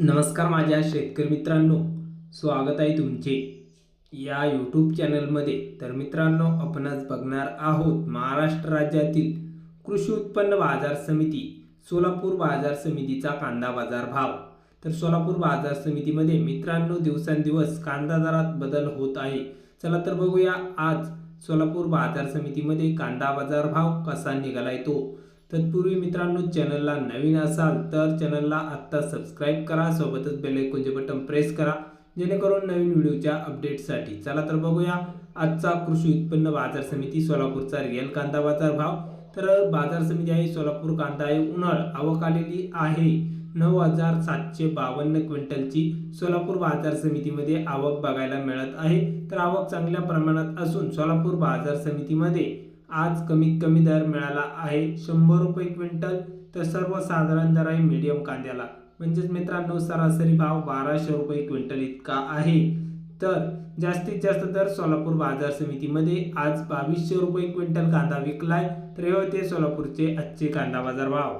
नमस्कार माझ्या शेतकरी मित्रांनो स्वागत आहे तुमचे या यूट्यूब चॅनलमध्ये तर मित्रांनो आपणच बघणार आहोत महाराष्ट्र राज्यातील कृषी उत्पन्न बाजार समिती सोलापूर बाजार समितीचा कांदा बाजार भाव. तर सोलापूर बाजार समितीमध्ये मित्रांनो दिवसेंदिवस कांदा दरात बदल होत आहे. चला तर बघूया आज सोलापूर बाजार समितीमध्ये कांदा बाजार भाव कसा निघालाय तो. तत्पूर्वी मित्रांनो चॅनलला नवीन असाल तर चॅनलला आत्ता सबस्क्राईब करा सोबतच बेल बटन प्रेस करा जेणेकरून नवीन व्हिडिओच्या अपडेटसाठी चला तर बघूया आजचा कृषी उत्पन्न बाजार समिती सोलापूरचा रिअल कांदा बाजार भाव. तर बाजार समिती आहे सोलापूर कांदा आहे उन्हाळ आवक आलेली आहे. नऊ हजार सातशे बावन्न क्विंटलची सोलापूर बाजार समितीमध्ये आवक बघायला मिळत आहे. तर आवक चांगल्या प्रमाणात असून सोलापूर बाजार समितीमध्ये आज कमीत कमी दर मिळाला आहे. शंभर रुपये क्विंटल तर सर्वसाधारण दर आहे मीडियम कांद्याला. म्हणजेच मित्रांनो सरासरी भाव बाराशे रुपये क्विंटल इतका आहे. तर जास्तीत जास्त दर सोलापूर बाजार समितीमध्ये आज बावीसशे रुपये क्विंटल कांदा विकलाय. तर हे होते सोलापूरचे आजचे कांदा बाजार भाव.